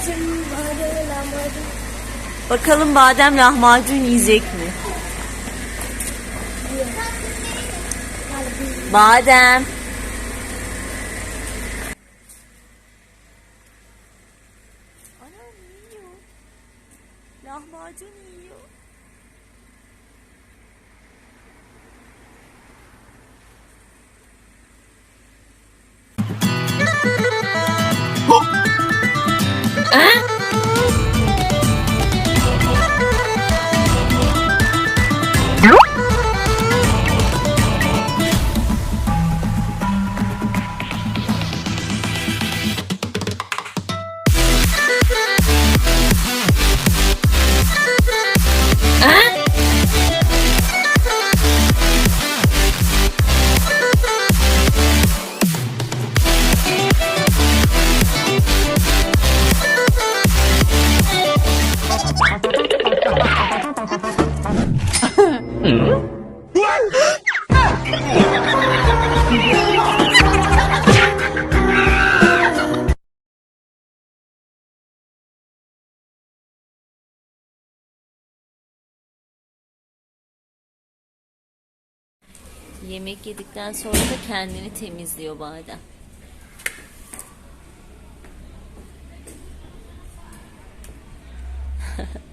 Badem, lahmacun. Bakalım badem lahmacun yiyecek mi? Badem. Anam yiyor. Lahmacun yiyor. Huh? Yemek yedikten sonra da kendini temizliyor badem.